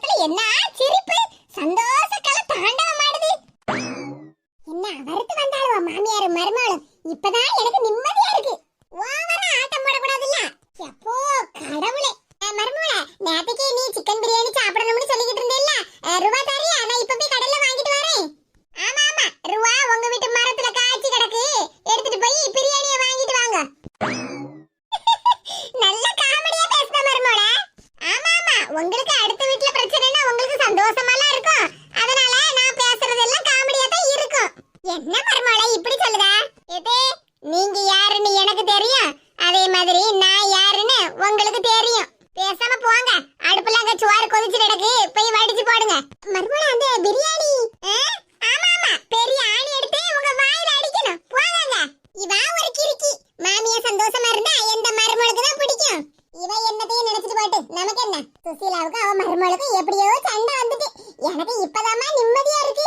முகத்துல என்ன சிரிப்பு சந்தோஷ கலை தாண்டவம் ஆடுது என்ன அவருக்கு வந்தாலும் மாமியார் மருமகளும் இப்பதான் எனக்கு நிம்மதியா இருக்கு ஓவரா ஆட்டம் போடக்கூடாதுல்ல எப்போ கடவுளே அஹ் மருமகளே நேத்துக்கு நீ சிக்கன் பிரியாணி சாப்பிடணும்னு சொல்லிக்கிட்டு இருந்தேல்ல அஹ் ரூபா தரியா நான் இப்ப போய் கடையில வாங்கிட்டு வரேன் ஆமா ஆமா ரூபா உங்க வீட்டு மரத்துல காய்ச்சி கிடக்கு எடுத்துட்டு போய் பிரியாணியை வாங்கிட்டு வாங்க நல்ல காமெடியா பேசுன மருமகளே ஆமா ஆமா உங்களுக்கு அடுத்த வீட்ல பிரச்சனைனா உங்களுக்கு சந்தோஷமாலாம் இருக்கும் அதனால நான் பேசுறதெல்லாம் காமெடியா தான் இருக்கும் என்ன மருமகளே இப்படி சொல்லுத இது நீங்க யாருன்னு எனக்கு தெரியும் அதே மாதிரி நான் யாருன்னு உங்களுக்கு தெரியும் பேசாம போங்க அடுப்புல அங்க சோறு கொதிச்சு கிடக்கு போய் வடிச்சு போடுங்க மருமகளே அந்த பிரியாணி ஆ? ஆமா ஆமா பெரிய ஆணி எடுத்து உங்க வாயில அடிக்கணும் போங்க இவா ஒரு கிறுக்கி மாமியா சந்தோஷமா இருந்தா எந்த மருமகளுக்கு தான் பிடிக்கும் இவ என்னத்தையும் நினைச்சிட்டு போட்டு நமக்கு என்ன சுசீலாவுக்கும் அவ மருமகளுக்கும் எப்படியோ சண்டை வந்துட்டு எனக்கு இப்பதாம்மா நிம்மதியா இருக்கு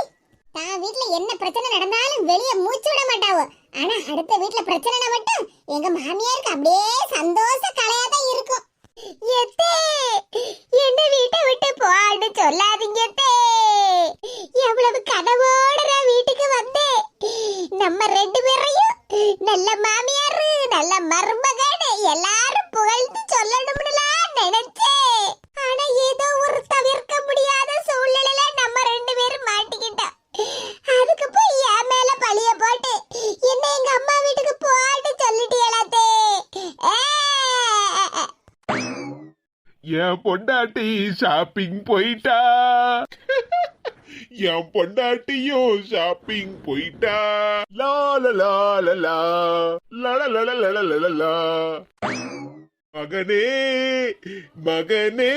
தான் வீட்ல என்ன பிரச்சனை நடந்தாலும் வெளிய மூச்சு விட மாட்டாவோ ஆனா அடுத்த வீட்ல பிரச்சனைனா மட்டும் எங்க மாமியாருக்கு அப்படியே சந்தோஷம். என் பொண்டாட்டி ஷாப்பிங் போயிட்டா. என் பொண்டாட்டியும் ஷாப்பிங் போயிட்டா. லால லால லா மகனே மகனே.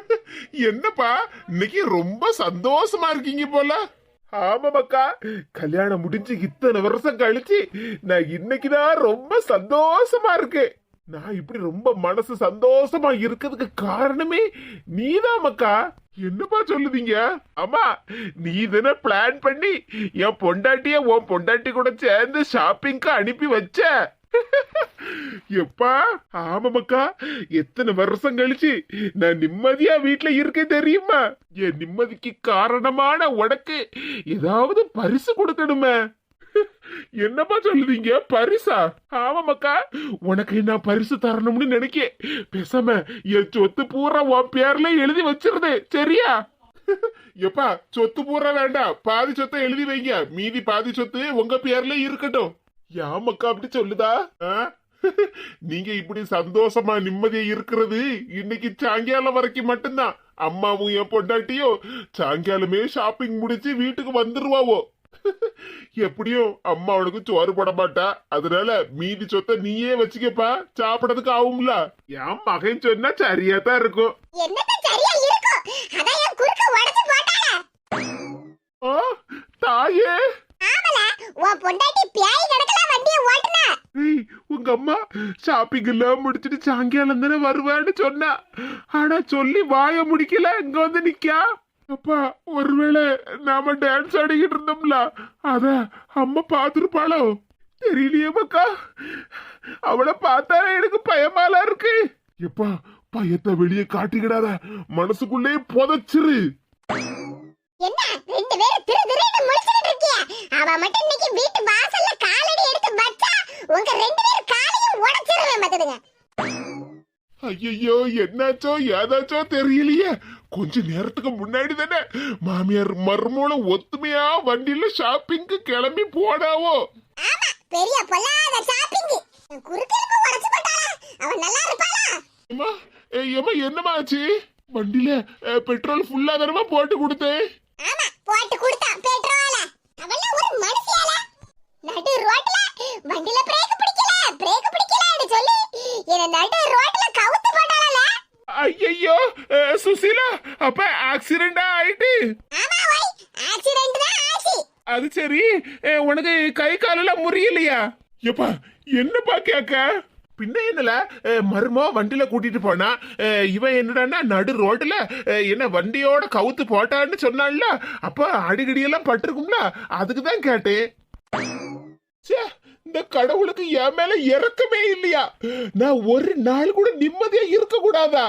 என்னப்பா இன்னைக்கு ரொம்ப சந்தோஷமா இருக்கீங்க போல. ஆமாமக்கா கல்யாணம் முடிஞ்சு இத்தனை வருஷம் கழிச்சு நான் இன்னைக்குதான் ரொம்ப சந்தோஷமா இருக்கேன். நான் இப்படி ரொம்ப மனசு சந்தோஷமா இருக்கிறதுக்கு காரணமே நீதான் மக்கா என்னப்பா சொல்லுதீங்க? அம்மா நீ தானே பிளான் பண்ணி என் பொண்டாட்டிய உன் பொண்டாட்டி கூட சேர்ந்து ஷாப்பிங்க்கு அனுப்பி வச்ச. எப்பா ஆமாமக்கா எத்தனை வருஷம் கழிச்சு நான் நிம்மதியா வீட்டுல இருக்க தெரியுமா? என் நிம்மதிக்கு காரணமான உனக்கு ஏதாவது பரிசு கொடுக்கணுமே. என்னப்பா சொல்லுவீங்க பரிசா? ஆமாமக்கா உனக்கு நான் பரிசு தரணும்னு நினைக்க. பேசாம என் சொத்து பூரா உன் பேர்ல எழுதி வச்சிருது சரியா? எப்பா சொத்து பூரா வேண்டாம். பாதி சொத்தை எழுதி வைங்க. மீதி பாதி சொத்து உங்க பேர்ல இருக்கட்டும். யாமக்கா அப்படி சொல்லுதா? ஆ? நீங்க இப்படி சந்தோஷமா நிம்மதியா இருக்கிறது இன்னைக்கு சாயங்காலம் வரைக்கும் மட்டும்தான். அம்மாவும் என் பொண்டாட்டியும் சாயங்காலமே ஷாப்பிங் முடிச்சு வீட்டுக்கு வந்துருவாவோ. எப்படியும் அம்மா அவனுக்கு சோறு போட மாட்டா. அதனால மீதி சொத்தை நீயே வச்சுக்கப்பா. சாப்பிடறதுக்கு ஆகும்ல. என் மகன் சொன்னா சரியா தான் இருக்கும் தாயே. உங்க அம்மா ஷாப்பிங் எல்லாம் முடிச்சிட்டு சாயங்காலம் தானே வருவான்னு சொன்னா. ஆனா சொல்லி வாய முடிக்கல இங்க வந்து நிக்கா. அப்பா ஒருவேளை நாம டான்ஸ் ஆடிக்கிட்டு இருந்தோம்ல அத அம்மா பாத்துருப்பாளோ தெரியலையே மக்கா அவளை பார்த்தா எனக்கு பயமாலாம் இருக்கு. எப்பா பயத்தை வெளியே காட்டிக்கிடாத. மனசுக்குள்ளே புதைச்சிரு. என்ன ரெண்டு பேரும் திரு திருன்னு முழிச்சுக்கிட்டு இருக்கிய? அவ மட்டும் இன்னைக்கு வீட்டு வாசல்ல காலடி எடுத்து வச்சா உங்க ரெண்டு பேரும் காலையும் உடைச்சிருவேன் பாத்துடுங்க ஐயோ என்னாச்சோ ஏதாச்சோ தெரியலையே. கொஞ்ச நேரத்துக்கு முன்னாடி தானே மாமியார் மருமூலம் ஒத்துமையா வண்டியில ஷாப்பிங்க்கு கிளம்பி போனாவோ? ஆமா பெரிய பொல்லாத ஷாப்பிங் குறுக்கெலும்பு உடைச்சு போட்டாளா? அவன் நல்லா இருப்பாளா? ஏம்மா ஏய், ஏம்மா என்னம்மா ஆச்சு? வண்டியில பெட்ரோல் ஃபுல்லா தானமா போட்டு கொடுத்தேன். ஆமா போட்டு கொடுத்தா பெட்ரோல அவள ஒரு மனுஷியால நடு ரோட்ல வண்டில பிரேக் பிடிக்கல பிரேக் பிடிக்கலன்னு சொல்லி என்ன நடு ரோட்ல போட்டாளல ஐயோ சுசீலா அப்ப ஆக்சிடென்ட் ஆயிட்டு? அது சரி உனக்கு கை காலெல்லாம் முறியலையா? எப்பா என்னப்பா கேக்க? பின்ன என்னல மருமோ வண்டியில கூட்டிட்டு போனா இவன் என்னடான்னா நடு ரோட்ல என்ன வண்டியோட கவுத்து போட்டான்னு சொன்னான்ல அப்ப அடிக்கடியெல்லாம் பட்டிருக்கும்ல அதுக்கு தான் கேட்டேன். இந்த கடவுளுக்கு என் மேல இறக்கமே இல்லையா? நான் ஒரு நாள் கூட நிம்மதியா இருக்க கூடாதா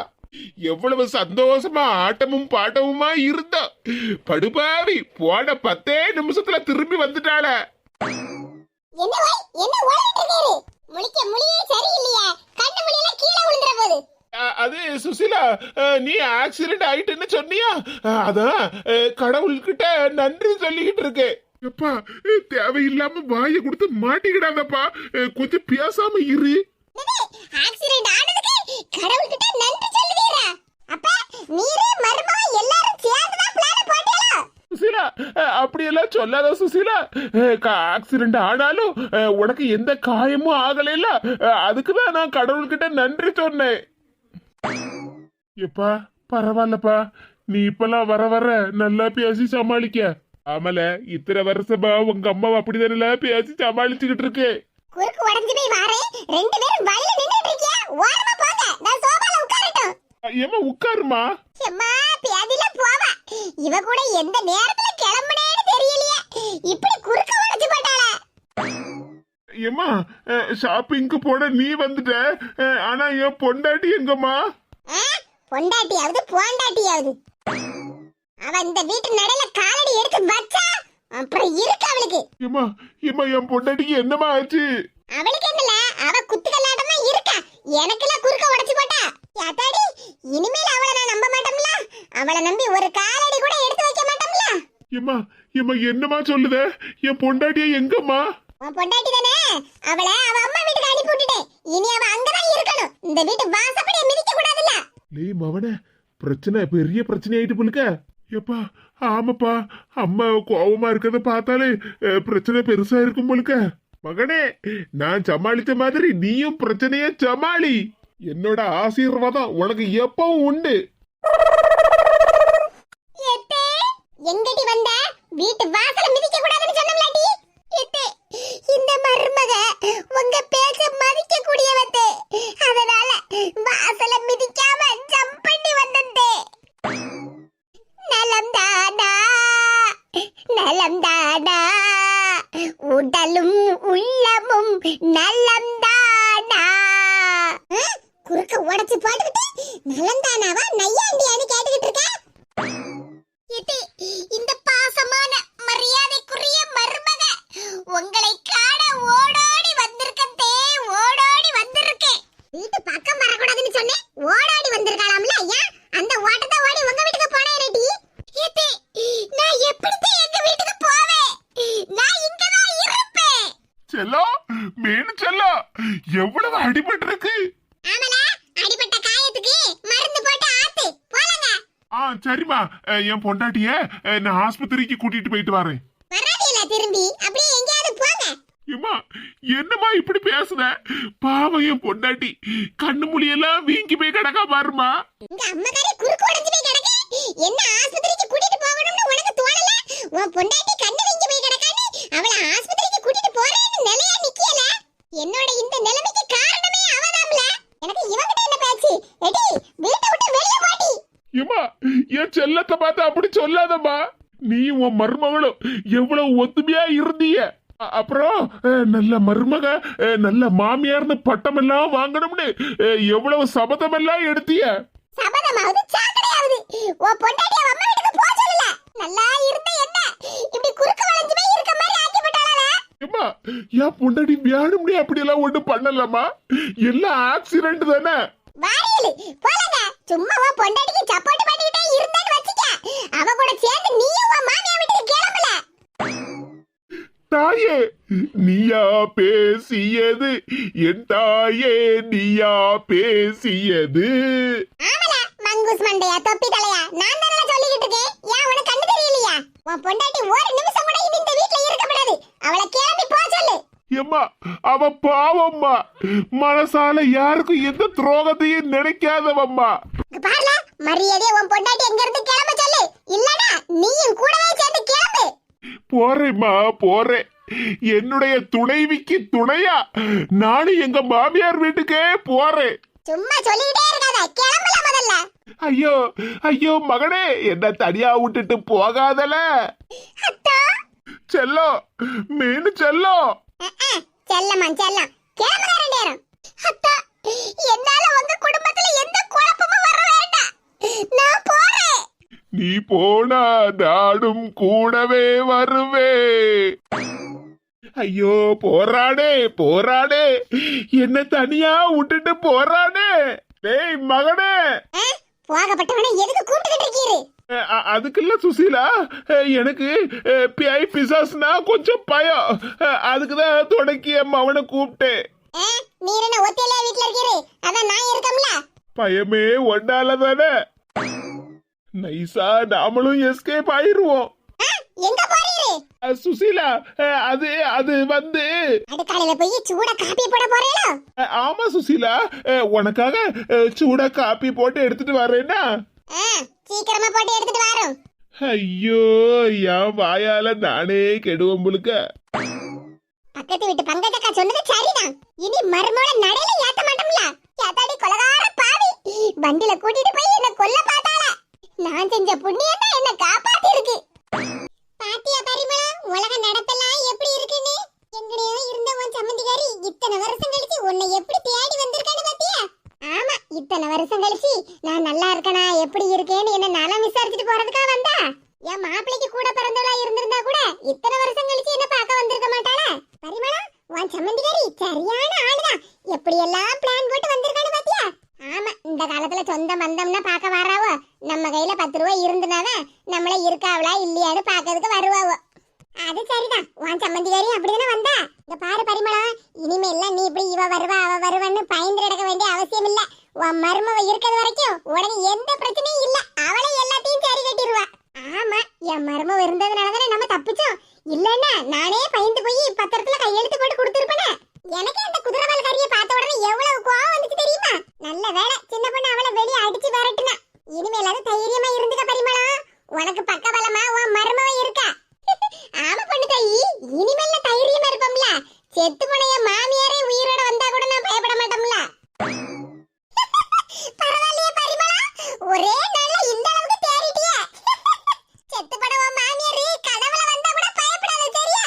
எவ்வளவு சந்தோஷமா ஆட்டமும் பாட்டமுமா இருந்தா. படுபாவி போன பத்தே நிமிஷத்துல திரும்பி வந்துட்டாள. அது சுசிலா நீ ஆக்சிடென்ட் ஆயிட்டுன்னு சொன்னியா? அதான் கடவுள்கிட்ட நன்றி சொல்லிக்கிட்டு இருக்கேன் எப்பா தேவையில்லாம வாயை கொடுத்து மாட்டிக்கிடாதப்பா. கொஞ்சம் பேசாம இரு. ஆக்சிடென்ட் ஆனதுக்கு கடவுள்கிட்ட நன்றி சொல்லுவீரா? அப்ப நீரு மர்மா எல்லாரும் சேர்ந்து தான் பிளான் போட்டீங்களா சுசீலா அப்படியெல்லாம் சொல்லாத சுசீலா. ஆக்சிடென்ட் ஆனாலும் உனக்கு எந்த காயமும் ஆகலைல்ல. அஹ், அதுக்கு தான் நான் கடவுள்கிட்ட நன்றி சொன்னேன். எப்பா பரவாயில்லப்பா. நீ இப்பெல்லாம் வர வர நல்லா பேசி சமாளிக்க. ஆமல இத்தனை வருஷமா உங்க அம்மா அப்படிதானே பேசி சமாளிச்சுக்கிட்டு இருக்கு. குறுக்கு உடைஞ்சு போய் வாரேன். ரெண்டு பேரும் வழியில நின்னுட்டு இருக்கியா? ஓரமா போங்க நான் சோபால உட்காரட்டும் ஏமா உட்காருமா. எம்மா பேதில போவா. இவ கூட எந்த நேரத்துல கிளம்புனேன்னு தெரியலையே. இப்படி குறுக்க உடைச்சு போட்டாளே? ஏமா ஷாப்பிங்க்கு போட நீ வந்துட்ட. ஆனா என் பொண்டாட்டி எங்கம்மா? பொண்டாட்டியாவது போண்டாட்டியாவது. அவ இந்த வீட்டு நடையில காலடி எடுத்து வச்சா அப்புறம் இருக்கு அவளுக்கு. ஏமா ஏமா என் பொண்டாட்டிக்கு என்னமா ஆச்சு? அவளுக்கு என்னல? அவ குத்துக்கல்லாட்டமா இருக்கா? எனக்கெல்லாம் குறுக்க உடைச்சு போட்டா. யாத்தாடி? இனிமேல் அவளை நான் நம்ப மாட்டோம்ல. அவளை நம்பி ஒரு காலடி கூட எடுத்து வைக்க மாட்டோம்ல. ஏமா ஏமா என்னமா சொல்லுத? என் பொண்டாட்டிய எங்கம்மா? உன் பொண்டாட்டி தானே? அவளை அவ அம்மா வீட்டுக்கு அனுப்பி விட்டுட்டேன். இனி அவ அங்கதான் இருக்கணும். இந்த வீட்டு வாசப்படியை மிதிக்க கூடாதுல்ல. லேய் மவனே பிரச்சனை பெரிய பிரச்சனை ஆயிட்டு புழுக்க எப்பா ஆமாப்பா. அம்மா கோவமா இருக்கத பார்த்தாலே பிரச்சனை பெருசா இருக்கும் புழுக்க மகனே நான் சமாளித்த மாதிரி நீயும் பிரச்சனைய சமாளி. என்னோட ஆசீர்வாதம் உனக்கு எப்பவும் உண்டு. எங்கடி வந்த? வீட்டு வாசல மிதிக்க கூடாதுன்னு சொன்னோம்லாடி. இந்த மருமக உங்க பேச்ச மதிக்க கூடியவத்தே அதனால வாசல மிதிக்காம ஜம்ப் பண்ணி வந்தந்தே நலம் தானா நலம் தானா உடலும் உள்ளமும் நலம் தானா குறுக்க உடைச்சு போட்டுக்கிட்டு நலம் தானாவா நையாண்டியான்னு கேட்டுக்கிட்டு இருக்க இது இந்த பாசமான மரியாதைக்குரிய மருமக உங்களை காண ஓடோடி வந்திருக்கத்தே ஓடோடி வந்திருக்கேன் வீட்டு பக்கம் வரக்கூடாதுன்னு சொன்னேன் ஓடோடி வந்திருக்காளாம்ல ஐயா அந்த ஓட்டத்தை ஓடி உங்க வீட்டுக்கு போனேன் ரெடி இது நான் எப்படித்தான் எங்க வீட்டுக்கு போவேன் நான் இங்கதான் இருப்பேன் செல்லோ மீன் செல்லோ எவ்வளவு அடிபட்டு இருக்கு ஆமல அடிபட்ட காயத்துக்கு மருந்து போட்டு ஆத்து போலங்க ஆ சரிம்மா அஹ், என் பொண்டாட்டிய நான் ஆஸ்பத்திரிக்கு கூட்டிட்டு போயிட்டு வரேன். திரும்பி. அப்படியே எங்கேயாவது போங்க. ஏம்மா என்னம்மா இப்படி பேசுத? பாவம் என் பொண்டாட்டி. கண்ணு மொழியெல்லாம் வீங்கி போய் கிடக்கா பாருமா உங்க அம்மகாரி குறுக்கு உடைஞ்சு போய் கிடக்கு? என்ன ஆஸ்பத்திரிக்கு கூட்டிட்டு போகணும்னு உனக்கு தோணல? உன் பொண்டாட்டி கண்ணு வீங்கி போய் கிடக்கான்னு அவளை ஆஸ்பத்திரிக்கு கூட்டிட்டு போறேன்னு நிலையா நிக்கல? என்னோட இந்த நிலைமைக்கு காரணமே அவதாம்ல எனக்கு இவங்கிட்ட என்ன பேச்சு? எடி வீட்டை விட்டு வெளிய போடி. ஏம்மா என் செல்லத்தை பார்த்து அப்படி சொல்லாதம்மா. நீ உன் மருமகளும் எவ்வளவு ஒத்துமையா இருந்தீங்க அ- அப்புறம் நல்ல மருமக நல்ல மாமியார்னு பட்டம் எல்லாம் வாங்கணும்னு எவ்வளவு சபதம் எல்லாம் எடுத்தீங்க சபதமாவது சாக்கடையாவது. உன் அம்மா வீட்டுக்கு போக சொல்லல. நல்லா இருந்த என்ன? இப்படி குறுக்கு வளைஞ்சு போய் இருக்க மாதிரி ஆக்கி விட்டாளா ஏம்மா என் பொண்டாட்டி வேணும்னே அப்படி எல்லாம் ஒண்ணும் பண்ணலம்மா. எல்லாம் ஆக்சிடென்ட் தானே. வாரியலு போலங்க. சும்மா உன் பொண்டாட்டிக்கு சப்போர்ட் பண்ணிக்கிட்டே இருந்தேன்னு வச்சுக்க. அவ கூட சேர்ந்து நீயும் உன் மாமியா வீட்டுக்கு கிளம்பல. தாயே நீயா பேசியது? என் தாயே நீயா பேசியது? ஆமல மங்கூஸ் மண்டையா தொப்பி தலையா? நான் தானே சொல்லிக்கிட்டு இருக்கேன். ஏன் உனக்கு கண்ணு தெரியலையா? உன் பொண்டாட்டி ஒரு நிமிஷம் கூட இந்த வீட்ல இருக்கக்கூடாது அவளை கிளம்பி போ சொல்லு. ஏம்மா அவ பாவம்மா. மனசால யாருக்கும் எந்த துரோகத்தையும் நினைக்காதவம்மா. பாருல மரியாதையா உன் பொண்டாட்டி எங்க இருந்து கிளம்ப சொல்லு. இல்லனா நீயும் கூடவே சேர்ந்து கிளம்பு. போறேம்மா போறேன். என்னுடைய துணைவிக்கு துணையா நானும் எங்க மாமியார் வீட்டுக்கே போறேன். சும்மா சொல்லிக்கிட்டே இருக்காத கிளம்பல முதல்ல. ஐயோ ஐயோ மகனே என்ன தனியா விட்டுட்டு போகாதல. செல்லோ மீன் செல்லோ. செல்லம்மா செல்லம். கிளம்புற ரெண்டு நேரம் அத்தா என்னால உங்க குடும்பத்துல எந்த குழப்பமும் வர வேண்டாம். நீ போனா நாடும் கூடவே வருவே ஐயோ போறானே போறானே. என்ன தனியா விட்டுட்டு போறானே. டேய் மகனே? போகப்பட்டவனை எதுக்கு கூப்பிட்டுக்கிட்டு இருக்கீரு? அதுக்குல்ல சுசீலா எனக்கு பிஐ பிசாஸ்னா கொஞ்சம் பயம். அ, அதுக்குதான் தொடக்கி என் மவனை கூப்பிட்டேன். பயமே ஒன்னால தானே. நைஸா நாமளும் எஸ்கேப் ஆயிருவோம். சுசீலா அது அது வந்து. ஆமா சுசீலா உனக்காக சூடா காப்பி போட்டு எடுத்துட்டு வரேன்னா? சீக்கிரமா போட்டு எடுத்துட்டு வரோம் ஐயோ என் வாயால நானே கெடுவோம் முழுக்க பக்கத்து வீட்டு பங்கஜக்கா சொன்னது சரிதான். இனி மருமோள நடையில ஏத்த மாட்டோம்ல. ஏத்தாடி கொலகார பாவி. வண்டில கூட்டிட்டு போய் என்ன கொல்ல பார்த்தாள. நான் செஞ்ச புண்ணியம் தான் என்ன காப்பாத்தி இருக்கு பாத்தியா பரிமளம் உலக நடத்தலாம் எப்படி இருக்குன்னு எங்கடையோ இருந்த உன் சம்மந்திகாரி இத்தனை வருஷம் கழிச்சு உன்னை எப்படி தேடி வந்திருக்கான்னு பாத்தியா? ஆமா இத்தனை வருஷம் கழிச்சு நான் நல்லா இருக்கனா எப்படி இருக்கேன்னு என்ன நலம் விசாரிச்சுட்டு போறதுக்கா வந்தா? என் மாப்பிள்ளைக்கு கூட பிறந்தவளா இருந்திருந்தா கூட இத்தனை வருஷம் கழிச்சு என்ன பார்க்க வந்திருக்க மாட்டாளா? பரிமளா உன் சம்மந்திகாரி சரியான ஆளுதான். எப்படி எல்லாம் பிளான் போட்டு வந்திருக்கான்னு பாத்தியா? ஆமா இந்த காலத்துல சொந்த பந்தம்னா பார்க்க வராவோ? நம்ம கையில பத்து ரூபாய் இருந்துனாதான் நம்மள இருக்காவளா இல்லையான்னு பாக்கிறதுக்கு வருவாவோ? அது சரிதான். உன் சம்மந்திகாரி அப்படிதானே வந்தா? இந்த பாரு பரிமளம் இனிமே எல்லாம் நீ இப்படி இவ வருவா அவ வருவான்னு பயந்து கிடக்க வேண்டிய அவசியம் இல்ல. உன் மருமவ இருக்கிறது வரைக்கும் உடனே எந்த பிரச்சனையும் இல்ல. அவளே எல்லாத்தையும் சரி கட்டிடுவா. ஆமா என் மருமவ இருந்ததுனால தானே நம்ம தப்பிச்சோம். இல்லன்னா நானே பயந்து போய் பத்திரத்துல கையெழுத்து போட்டு கொடுத்துருப்பேனே எனக்கு அந்த குதிரவால் கறியை பார்த்த உடனே எவ்வளவு கோவம் வந்துச்சு தெரியுமா நல்ல வேலை சின்ன பொண்ணு அவளை வெளியே அடிச்சு விரட்டுனா இனிமேலாவது தைரியமா இருந்துக்க பரிமளம் உனக்கு பக்கபலமா உன் மருமவ இருக்கா ஆமா பொண்ணு தாயி இனிமேல தைரியமா இருப்போம்ல செத்து போன என் மாமியாரே உயிரோட வந்தா கூட நான் பயப்பட மாட்டோம்ல பரவாயில்லையே பரிமளா ஒரே நாள்ல இந்த அளவுக்கு தேறிட்டியே செத்து போன உன் மாமியாரு கனவுல வந்தா கூட பயப்படாத சரியா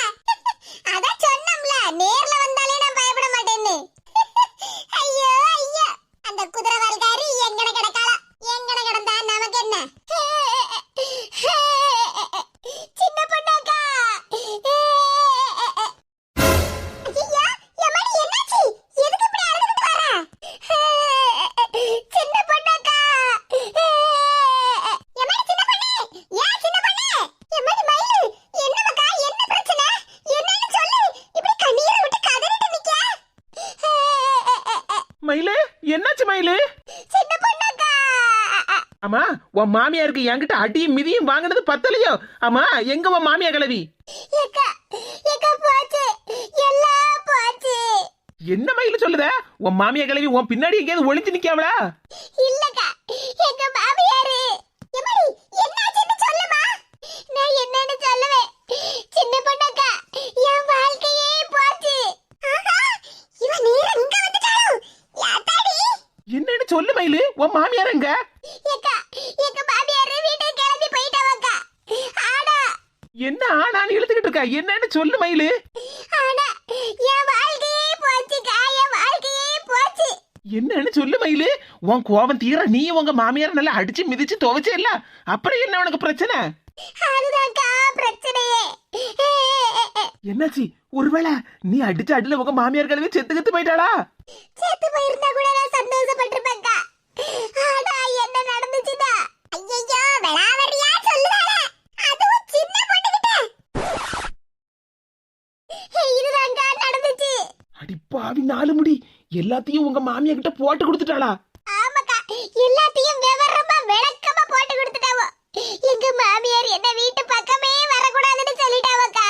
அதான் சொன்னோம்ல நேர்ல வந்தாலே நான் பயப்பட மாட்டேன்னு ஐயோ ஐயோ அந்த குதிரவால்காரி எங்கன கிடக்காளா எங்கன கிடந்தா நமக்கு என்ன சின்ன பொண்ணாக்கா ஐயா எம்மாடி என்னாச்சு எதுக்கு இப்படி அழுதுட்டு வர சின்ன பொண்ணாக்கா எம்மாடி சின்ன பொண்ணே ஏன் சின்ன பொண்ணே எம்மாடி மயிலு என்னமக்கா என்ன பிரச்சனை என்னன்னு சொல்லு இப்படி கண்ணீரை விட்டு கதறிட்டு நிக்க மயிலு? என்னாச்சு மயிலு? ஆமா உன் மாமியாருக்கு என்கிட்ட அடியும் மிதியும் வாங்கினது பத்தலையோ? ஆமா எங்க உன் மாமியா கிளவி என்ன மயிலு சொல்லுத? உன் மாமியா கிளவி உன் பின்னாடி எங்கேயாவது ஒளிஞ்சு நிக்காவளா? இல்லக்கா எங்க மாமியாரு. என்னாச்சுன்னு சொல்லுமா? நான் என்னன்னு சொல்லுவேன். சின்ன பொண்ணக்கா என் வாழ்க்கையே போச்சு. ஆஹா இவ நேரா இங்க வந்துட்டாளோ யாத்தாடி என்னன்னு சொல்லு மயிலு. உன் மாமியார் எங்க? என்ன ஆனான்னு இழுத்துக்கிட்டு இருக்கா? என்னன்னு சொல்லு மயிலு. என்னன்னு சொல்லு மயிலு. உன் கோவம் தீர நீ உங்க மாமியார் நல்லா அடிச்சு மிதிச்சு துவைச்சே இல்ல அப்புறம் என்ன உனக்கு பிரச்சனை? என்னாச்சு? ஒருவேளை நீ அடிச்ச அடியில உங்க மாமியார் கிளவி செத்து கத்து போயிட்டாளா? செத்து போயிருந்தா கூட நான் சந்தோஷப்பட்டிருப்பேன்க்கா. ஆனா என்ன நடந்துச்சுன்னா ஐயோ விளாவரியா சொல்லுதானே அதுவும் சின்ன பொண்ணுகிட்ட இதுதான்க்கா நடந்துச்சு. அடி பாவி நாலு முடி. எல்லாத்தையும் உங்க மாமியா கிட்ட போட்டு கொடுத்துட்டாளா ஆமாக்கா எல்லாத்தையும் விவரமா விளக்கமா போட்டு கொடுத்துட்டாவோ எங்க மாமியார் என்ன வீட்டு பக்கமே வரக்கூடாதுன்னு சொல்லிட்டாவக்கா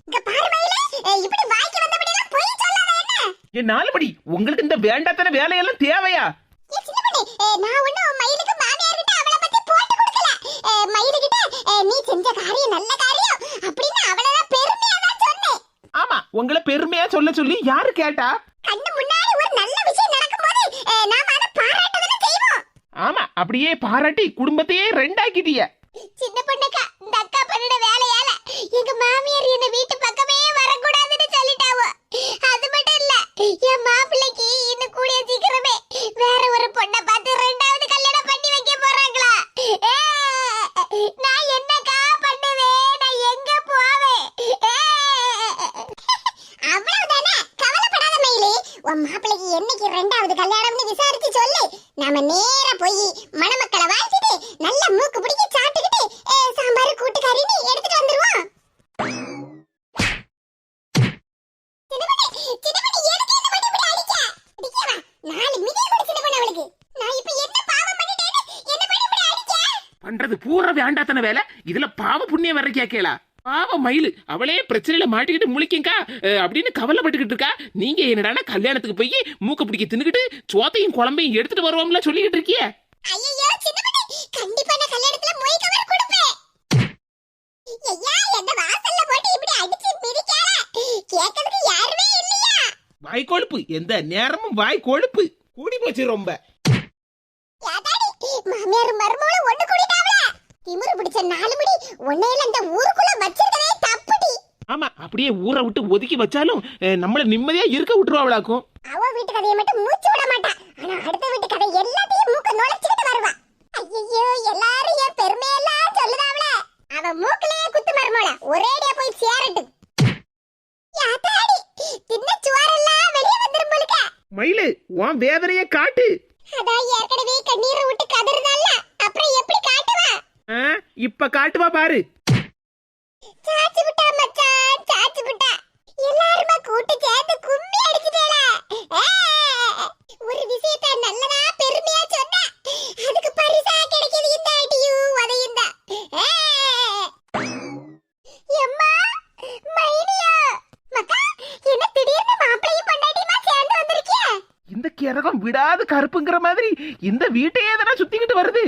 இங்க பாரு மயிலே இப்படி வாய்க்கு வந்தபடி எல்லாம் பொய் சொல்லாத என்ன என் நாலு படி உங்களுக்கு இந்த வேண்டாத்தன வேலையெல்லாம் தேவையா நான் ஒண்ணும் மயிலுக்கு மாமியார்கிட்ட அவளை பத்தி போட்டு கொடுக்கல. ஏ, மயிலுகிட்ட, ஏ, நீ செஞ்ச காரியம் நல்ல காரியம் அப்படின்னு அவளை பெருமையா தான் சொன்னேன். ஆமா உங்களை பெருமையா சொல்ல சொல்லி யாரு கேட்டா கண்ணு முன்னாடி ஒரு நல்ல விஷயம் நடக்கும்போது, நாம அதை பாராட்டதானே செய்வோம். ஆமா அப்படியே பாராட்டி குடும்பத்தையே ரெண்டாக்கிட்டிய சின்ன பொண்ணுக்கா, இந்த அக்கா பண்ணின வேலையால எங்க மாமியார் என்ன வீட்டு பக்கமே வரக்கூடாதுன்னு சொல்லிட்டாவோ. அது மட்டும் இல்ல, என் மாப்பிள்ளைக்கு இன்னும் கூடிய சீக்கிரமே வேற ஒரு பொண்ணை பார்த்து ரெண்டாவது கல்யாணம் பண்ணி வைக்க போறாங்களா நாம நேரா போய் மணமக்களை வாழ்த்திட்டு நல்ல மூக்கு பிடிக்க சாப்பிட்டுக்கிட்டு சாம்பார் கூட்டு கறின்னு எடுத்துட்டு வந்துருவோம். நான் என்ன பண்றது பூரா வேண்டாத்தன வேலை. இதுல பாவ புண்ணியம் வர கேட்கலா. பாவ மயிலு அவளே பிரச்சனையில மாட்டிக்கிட்டு முழிக்கங்கா அப்படின்னு கவலைப்பட்டுக்கிட்டு இருக்கா நீங்க என்னடானா கல்யாணத்துக்கு போய் மூக்க பிடிக்க தின்னுக்கிட்டு சோத்தையும் குழம்பையும் எடுத்துட்டு வருவோம்ல சொல்லிக்கிட்டு இருக்கியே கண்டிப்பா நான் கல்யாணத்துல மொய் கவர் கொடுப்பேன். ஐயா, என்ன வாசல்ல போட்டு இப்படி அடிச்சு மிதிக்காத. கேட்கறதுக்கு யாருமே இல்லையா? வாய் கொழுப்பு எந்த நேரமும் வாய் கொழுப்பு கூடி போச்சு ரொம்ப மாமியாரும் மருமகளும் ஒண்ணு கூடிட்டாவளா? திமிரு பிடிச்ச நாலு முடி உன்னையில இந்த ஊருக்குள்ள வச்சிருக்கதே தப்புடி. ஆமா அப்படியே ஊரை விட்டு ஒதுக்கி வச்சாலும் நம்மள நிம்மதியா இருக்க விட்டுருவாங்களாக்கும் அவ வீட்டு கதையை மட்டும் மூச்சு விட மாட்டா. ஆனா அடுத்த வீட்டு கதை எல்லாத்தையும் மூக்க நுழைச்சுக்கிட்டு வருவா. ஐயோ எல்லாரும் என் பெருமையெல்லாம் சொல்லுதாவளே. அவ மூக்கிலேயே குத்து மருமோல ஒரேடியா போய் சேரட்டு. தின்ன சுவாரெல்லாம் வெளியே வந்துரும் போலுக்க. மயிலு உன் வேதனைய காட்டு. அதான் ஏற்கனவே கண்ணீரை விட்டு கதறுதால அப்புறம் எப்படி காட்டுவா? இப்ப காட்டுவா பாரு. இந்த கிரகம் விடாது கருப்புங்கிற மாதிரி இந்த வீட்டையே தானே சுத்திக்கிட்டு வருது?